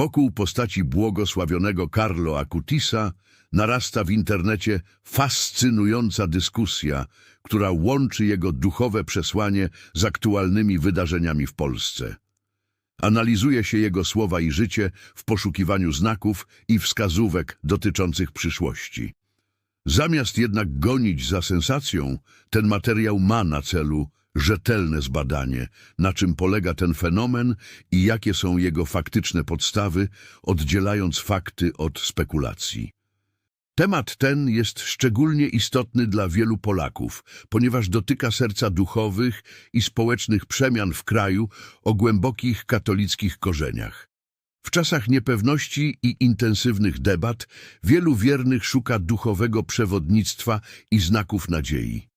Wokół postaci błogosławionego Carlo Acutisa narasta w internecie fascynująca dyskusja, która łączy jego duchowe przesłanie z aktualnymi wydarzeniami w Polsce. Analizuje się jego słowa i życie w poszukiwaniu znaków i wskazówek dotyczących przyszłości. Zamiast jednak gonić za sensacją, ten materiał ma na celu rzetelne zbadanie, na czym polega ten fenomen i jakie są jego faktyczne podstawy, oddzielając fakty od spekulacji. Temat ten jest szczególnie istotny dla wielu Polaków, ponieważ dotyka serca duchowych i społecznych przemian w kraju o głębokich katolickich korzeniach. W czasach niepewności i intensywnych debat wielu wiernych szuka duchowego przewodnictwa i znaków nadziei.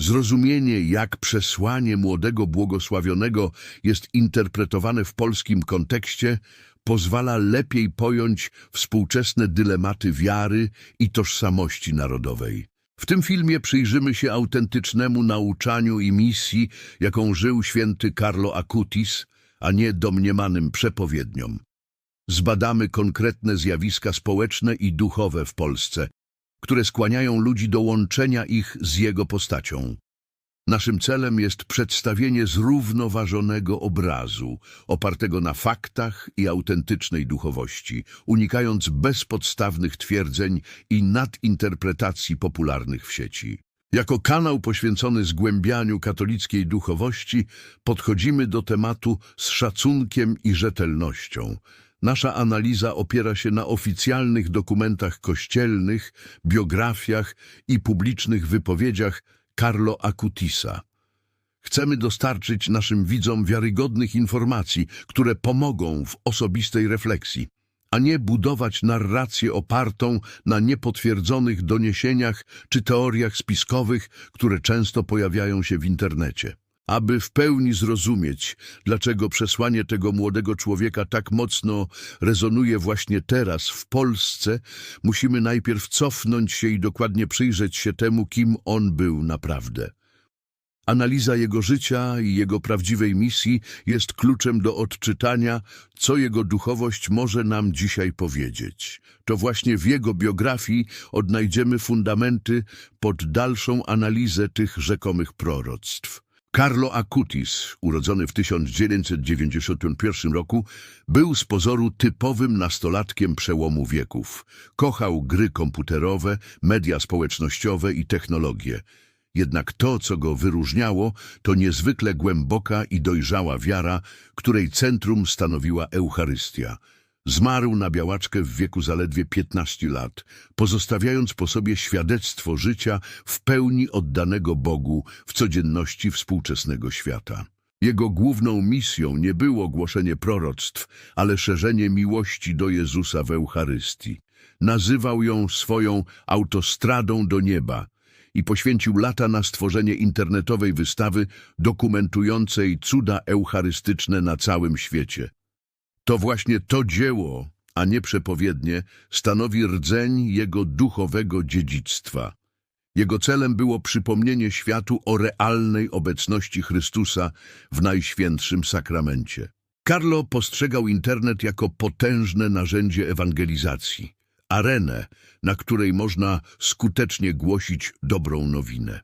Zrozumienie, jak przesłanie młodego błogosławionego jest interpretowane w polskim kontekście, pozwala lepiej pojąć współczesne dylematy wiary i tożsamości narodowej. W tym filmie przyjrzymy się autentycznemu nauczaniu i misji, jaką żył święty Carlo Acutis, a nie domniemanym przepowiedniom. Zbadamy konkretne zjawiska społeczne i duchowe w Polsce, które skłaniają ludzi do łączenia ich z jego postacią. Naszym celem jest przedstawienie zrównoważonego obrazu, opartego na faktach i autentycznej duchowości, unikając bezpodstawnych twierdzeń i nadinterpretacji popularnych w sieci. Jako kanał poświęcony zgłębianiu katolickiej duchowości podchodzimy do tematu z szacunkiem i rzetelnością. Nasza analiza opiera się na oficjalnych dokumentach kościelnych, biografiach i publicznych wypowiedziach Carlo Acutisa. Chcemy dostarczyć naszym widzom wiarygodnych informacji, które pomogą w osobistej refleksji, a nie budować narrację opartą na niepotwierdzonych doniesieniach czy teoriach spiskowych, które często pojawiają się w internecie. Aby w pełni zrozumieć, dlaczego przesłanie tego młodego człowieka tak mocno rezonuje właśnie teraz w Polsce, musimy najpierw cofnąć się i dokładnie przyjrzeć się temu, kim on był naprawdę. Analiza jego życia i jego prawdziwej misji jest kluczem do odczytania, co jego duchowość może nam dzisiaj powiedzieć. To właśnie w jego biografii odnajdziemy fundamenty pod dalszą analizę tych rzekomych proroctw. Carlo Acutis, urodzony w 1991 roku, był z pozoru typowym nastolatkiem przełomu wieków. Kochał gry komputerowe, media społecznościowe i technologie. Jednak to, co go wyróżniało, to niezwykle głęboka i dojrzała wiara, której centrum stanowiła Eucharystia. Zmarł na białaczkę w wieku zaledwie 15 lat, pozostawiając po sobie świadectwo życia w pełni oddanego Bogu w codzienności współczesnego świata. Jego główną misją nie było głoszenie proroctw, ale szerzenie miłości do Jezusa w Eucharystii. Nazywał ją swoją autostradą do nieba i poświęcił lata na stworzenie internetowej wystawy dokumentującej cuda eucharystyczne na całym świecie. To właśnie to dzieło, a nie przepowiednie, stanowi rdzeń jego duchowego dziedzictwa. Jego celem było przypomnienie światu o realnej obecności Chrystusa w Najświętszym Sakramencie. Carlo postrzegał internet jako potężne narzędzie ewangelizacji, arenę, na której można skutecznie głosić dobrą nowinę.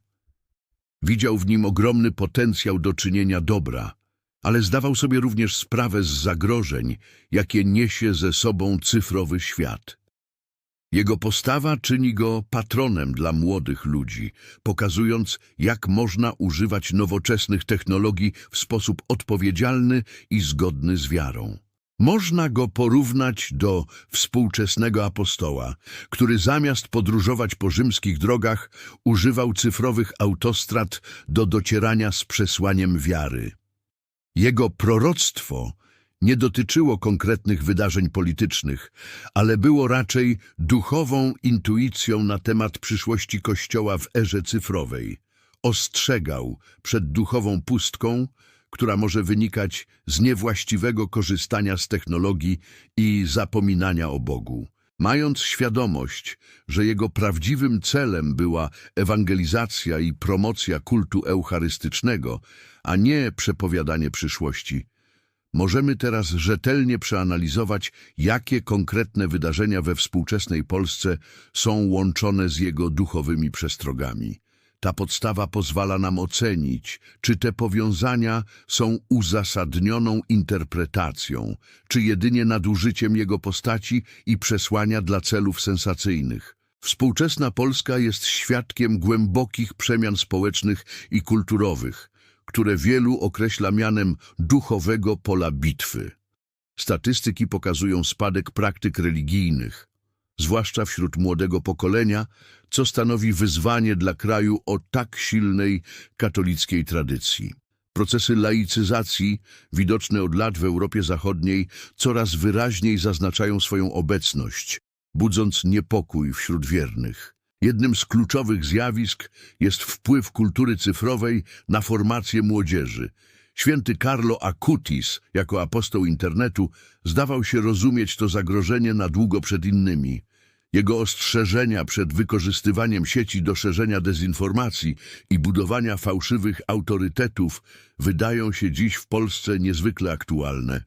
Widział w nim ogromny potencjał do czynienia dobra, ale zdawał sobie również sprawę z zagrożeń, jakie niesie ze sobą cyfrowy świat. Jego postawa czyni go patronem dla młodych ludzi, pokazując, jak można używać nowoczesnych technologii w sposób odpowiedzialny i zgodny z wiarą. Można go porównać do współczesnego apostoła, który zamiast podróżować po rzymskich drogach, używał cyfrowych autostrad do docierania z przesłaniem wiary. Jego proroctwo nie dotyczyło konkretnych wydarzeń politycznych, ale było raczej duchową intuicją na temat przyszłości Kościoła w erze cyfrowej. Ostrzegał przed duchową pustką, która może wynikać z niewłaściwego korzystania z technologii i zapominania o Bogu. Mając świadomość, że jego prawdziwym celem była ewangelizacja i promocja kultu eucharystycznego, a nie przepowiadanie przyszłości, Możemy teraz rzetelnie przeanalizować, jakie konkretne wydarzenia we współczesnej Polsce są łączone z jego duchowymi przestrogami. Ta podstawa pozwala nam ocenić, czy te powiązania są uzasadnioną interpretacją, czy jedynie nadużyciem jego postaci i przesłania dla celów sensacyjnych. Współczesna Polska jest świadkiem głębokich przemian społecznych i kulturowych, które wielu określa mianem duchowego pola bitwy. Statystyki pokazują spadek praktyk religijnych, zwłaszcza wśród młodego pokolenia, co stanowi wyzwanie dla kraju o tak silnej katolickiej tradycji. Procesy laicyzacji, widoczne od lat w Europie Zachodniej, coraz wyraźniej zaznaczają swoją obecność, budząc niepokój wśród wiernych. Jednym z kluczowych zjawisk jest wpływ kultury cyfrowej na formację młodzieży. Święty Carlo Acutis, jako apostoł internetu, zdawał się rozumieć to zagrożenie na długo przed innymi. Jego ostrzeżenia przed wykorzystywaniem sieci do szerzenia dezinformacji i budowania fałszywych autorytetów wydają się dziś w Polsce niezwykle aktualne,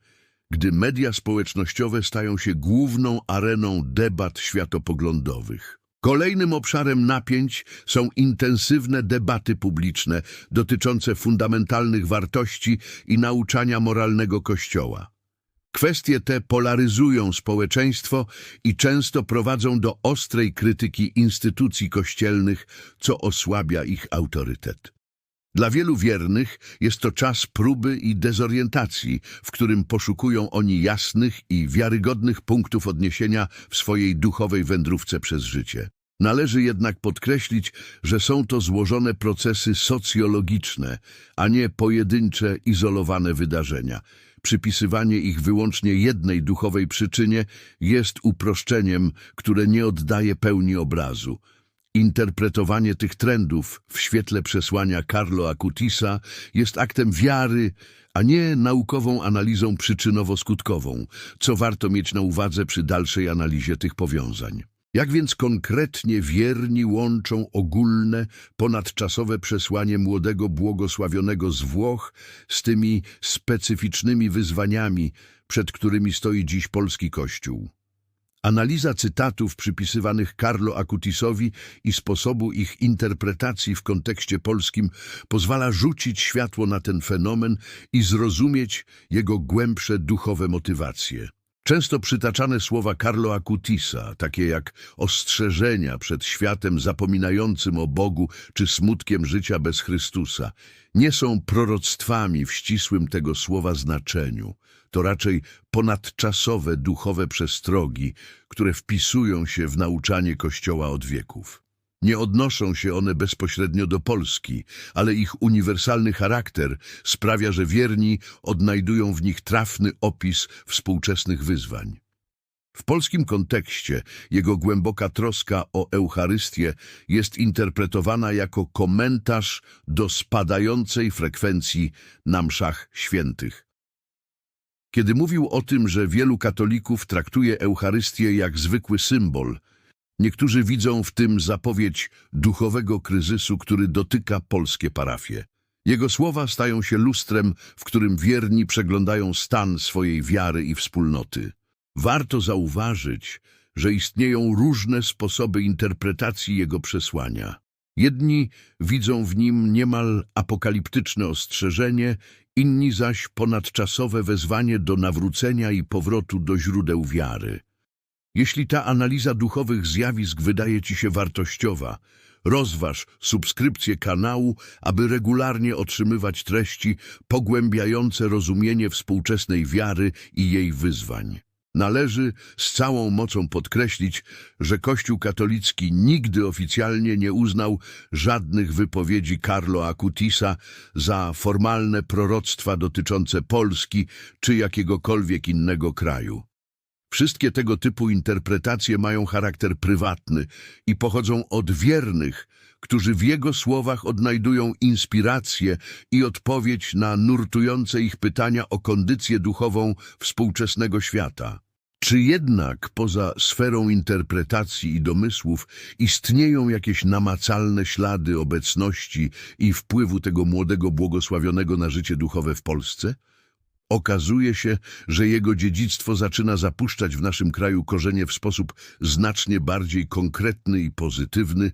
gdy media społecznościowe stają się główną areną debat światopoglądowych. Kolejnym obszarem napięć są intensywne debaty publiczne dotyczące fundamentalnych wartości i nauczania moralnego Kościoła. Kwestie te polaryzują społeczeństwo i często prowadzą do ostrej krytyki instytucji kościelnych, co osłabia ich autorytet. Dla wielu wiernych jest to czas próby i dezorientacji, w którym poszukują oni jasnych i wiarygodnych punktów odniesienia w swojej duchowej wędrówce przez życie. Należy jednak podkreślić, że są to złożone procesy socjologiczne, a nie pojedyncze, izolowane wydarzenia. Przypisywanie ich wyłącznie jednej duchowej przyczynie jest uproszczeniem, które nie oddaje pełni obrazu. Interpretowanie tych trendów w świetle przesłania Carlo Acutisa jest aktem wiary, a nie naukową analizą przyczynowo-skutkową, co warto mieć na uwadze przy dalszej analizie tych powiązań. Jak więc konkretnie wierni łączą ogólne, ponadczasowe przesłanie młodego błogosławionego z Włoch z tymi specyficznymi wyzwaniami, przed którymi stoi dziś polski Kościół? Analiza cytatów przypisywanych Carlo Acutisowi i sposobu ich interpretacji w kontekście polskim pozwala rzucić światło na ten fenomen i zrozumieć jego głębsze duchowe motywacje. Często przytaczane słowa Carlo Acutisa, takie jak ostrzeżenia przed światem zapominającym o Bogu czy smutkiem życia bez Chrystusa, nie są proroctwami w ścisłym tego słowa znaczeniu. To raczej ponadczasowe duchowe przestrogi, które wpisują się w nauczanie Kościoła od wieków. Nie odnoszą się one bezpośrednio do Polski, ale ich uniwersalny charakter sprawia, że wierni odnajdują w nich trafny opis współczesnych wyzwań. W polskim kontekście jego głęboka troska o Eucharystię jest interpretowana jako komentarz do spadającej frekwencji na mszach świętych. Kiedy mówił o tym, że wielu katolików traktuje Eucharystię jak zwykły symbol, niektórzy widzą w tym zapowiedź duchowego kryzysu, który dotyka polskie parafie. Jego słowa stają się lustrem, w którym wierni przeglądają stan swojej wiary i wspólnoty. Warto zauważyć, że istnieją różne sposoby interpretacji jego przesłania. Jedni widzą w nim niemal apokaliptyczne ostrzeżenie, inni zaś ponadczasowe wezwanie do nawrócenia i powrotu do źródeł wiary. Jeśli ta analiza duchowych zjawisk wydaje Ci się wartościowa, rozważ subskrypcję kanału, aby regularnie otrzymywać treści pogłębiające rozumienie współczesnej wiary i jej wyzwań. Należy z całą mocą podkreślić, że Kościół katolicki nigdy oficjalnie nie uznał żadnych wypowiedzi Carlo Acutisa za formalne proroctwa dotyczące Polski czy jakiegokolwiek innego kraju. Wszystkie tego typu interpretacje mają charakter prywatny i pochodzą od wiernych, którzy w jego słowach odnajdują inspirację i odpowiedź na nurtujące ich pytania o kondycję duchową współczesnego świata. Czy jednak poza sferą interpretacji i domysłów istnieją jakieś namacalne ślady obecności i wpływu tego młodego błogosławionego na życie duchowe w Polsce? Okazuje się, że jego dziedzictwo zaczyna zapuszczać w naszym kraju korzenie w sposób znacznie bardziej konkretny i pozytywny,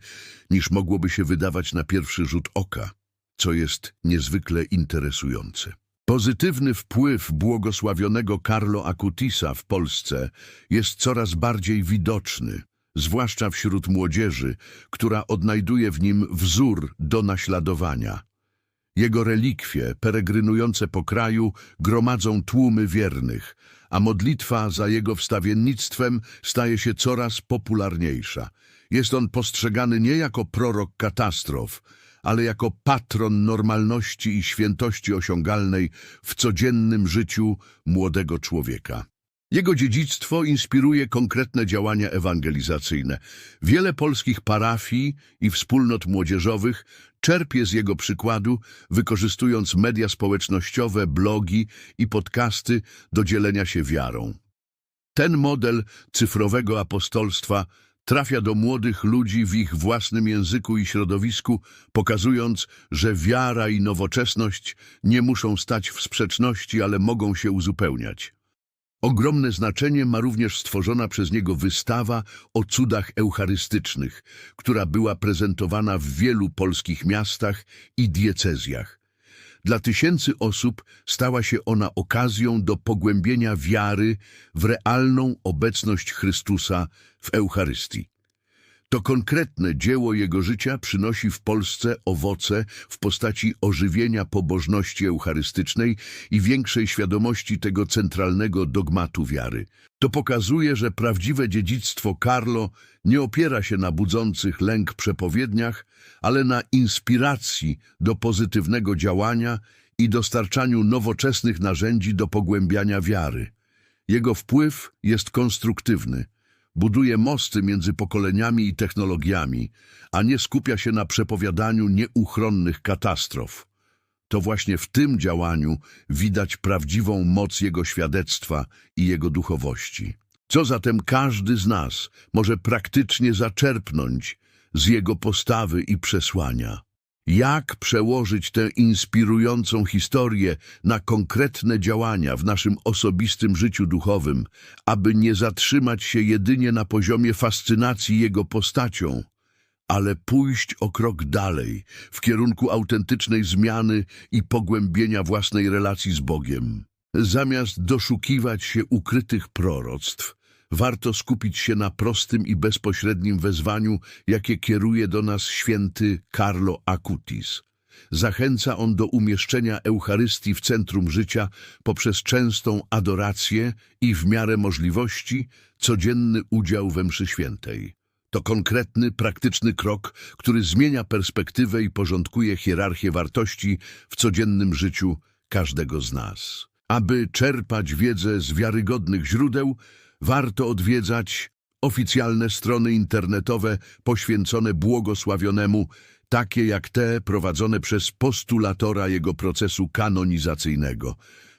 niż mogłoby się wydawać na pierwszy rzut oka, co jest niezwykle interesujące. Pozytywny wpływ błogosławionego Carlo Acutisa w Polsce jest coraz bardziej widoczny, zwłaszcza wśród młodzieży, która odnajduje w nim wzór do naśladowania. Jego relikwie, peregrynujące po kraju, gromadzą tłumy wiernych, a modlitwa za jego wstawiennictwem staje się coraz popularniejsza. Jest on postrzegany nie jako prorok katastrof, ale jako patron normalności i świętości osiągalnej w codziennym życiu młodego człowieka. Jego dziedzictwo inspiruje konkretne działania ewangelizacyjne. Wiele polskich parafii i wspólnot młodzieżowych czerpie z jego przykładu, wykorzystując media społecznościowe, blogi i podcasty do dzielenia się wiarą. Ten model cyfrowego apostolstwa trafia do młodych ludzi w ich własnym języku i środowisku, pokazując, że wiara i nowoczesność nie muszą stać w sprzeczności, ale mogą się uzupełniać. Ogromne znaczenie ma również stworzona przez niego wystawa o cudach eucharystycznych, która była prezentowana w wielu polskich miastach i diecezjach. Dla tysięcy osób stała się ona okazją do pogłębienia wiary w realną obecność Chrystusa w Eucharystii. To konkretne dzieło jego życia przynosi w Polsce owoce w postaci ożywienia pobożności eucharystycznej i większej świadomości tego centralnego dogmatu wiary. To pokazuje, że prawdziwe dziedzictwo Carlo nie opiera się na budzących lęk przepowiedniach, ale na inspiracji do pozytywnego działania i dostarczaniu nowoczesnych narzędzi do pogłębiania wiary. Jego wpływ jest konstruktywny – buduje mosty między pokoleniami i technologiami, a nie skupia się na przepowiadaniu nieuchronnych katastrof. To właśnie w tym działaniu widać prawdziwą moc jego świadectwa i jego duchowości. Co zatem każdy z nas może praktycznie zaczerpnąć z jego postawy i przesłania? Jak przełożyć tę inspirującą historię na konkretne działania w naszym osobistym życiu duchowym, aby nie zatrzymać się jedynie na poziomie fascynacji jego postacią, ale pójść o krok dalej w kierunku autentycznej zmiany i pogłębienia własnej relacji z Bogiem. Zamiast doszukiwać się ukrytych proroctw, warto skupić się na prostym i bezpośrednim wezwaniu, jakie kieruje do nas święty Carlo Acutis. Zachęca on do umieszczenia Eucharystii w centrum życia poprzez częstą adorację i w miarę możliwości codzienny udział we mszy świętej. To konkretny, praktyczny krok, który zmienia perspektywę i porządkuje hierarchię wartości w codziennym życiu każdego z nas. Aby czerpać wiedzę z wiarygodnych źródeł, warto odwiedzać oficjalne strony internetowe poświęcone błogosławionemu, takie jak te prowadzone przez postulatora jego procesu kanonizacyjnego.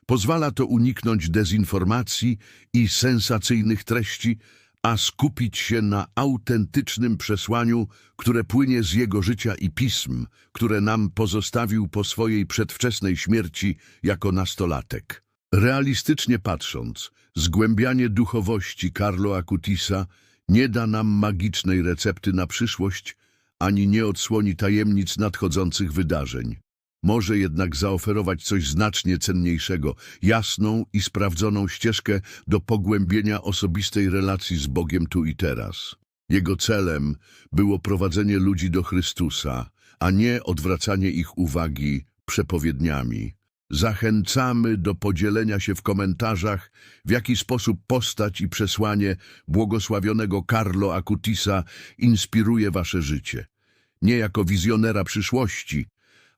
Pozwala to uniknąć dezinformacji i sensacyjnych treści, a skupić się na autentycznym przesłaniu, które płynie z jego życia i pism, które nam pozostawił po swojej przedwczesnej śmierci jako nastolatek. Realistycznie patrząc, zgłębianie duchowości Carlo Acutisa nie da nam magicznej recepty na przyszłość, ani nie odsłoni tajemnic nadchodzących wydarzeń. Może jednak zaoferować coś znacznie cenniejszego, jasną i sprawdzoną ścieżkę do pogłębienia osobistej relacji z Bogiem tu i teraz. Jego celem było prowadzenie ludzi do Chrystusa, a nie odwracanie ich uwagi przepowiedniami. Zachęcamy do podzielenia się w komentarzach, w jaki sposób postać i przesłanie błogosławionego Carlo Acutisa inspiruje wasze życie. Nie jako wizjonera przyszłości,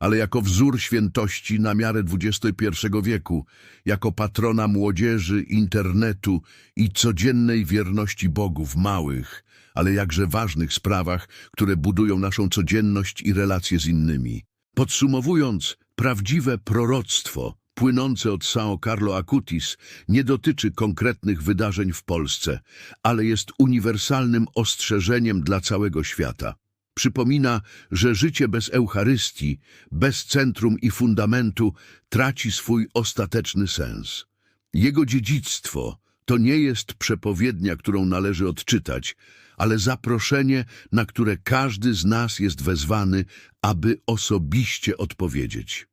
ale jako wzór świętości na miarę XXI wieku, jako patrona młodzieży, internetu i codziennej wierności Bogu w małych, ale jakże ważnych sprawach, które budują naszą codzienność i relacje z innymi. Podsumowując, Prawdziwe proroctwo płynące od São Carlo Acutis nie dotyczy konkretnych wydarzeń w Polsce, ale jest uniwersalnym ostrzeżeniem dla całego świata. Przypomina, że życie bez Eucharystii, bez centrum i fundamentu traci swój ostateczny sens. Jego dziedzictwo to nie jest przepowiednia, którą należy odczytać, ale zaproszenie, na które każdy z nas jest wezwany, aby osobiście odpowiedzieć.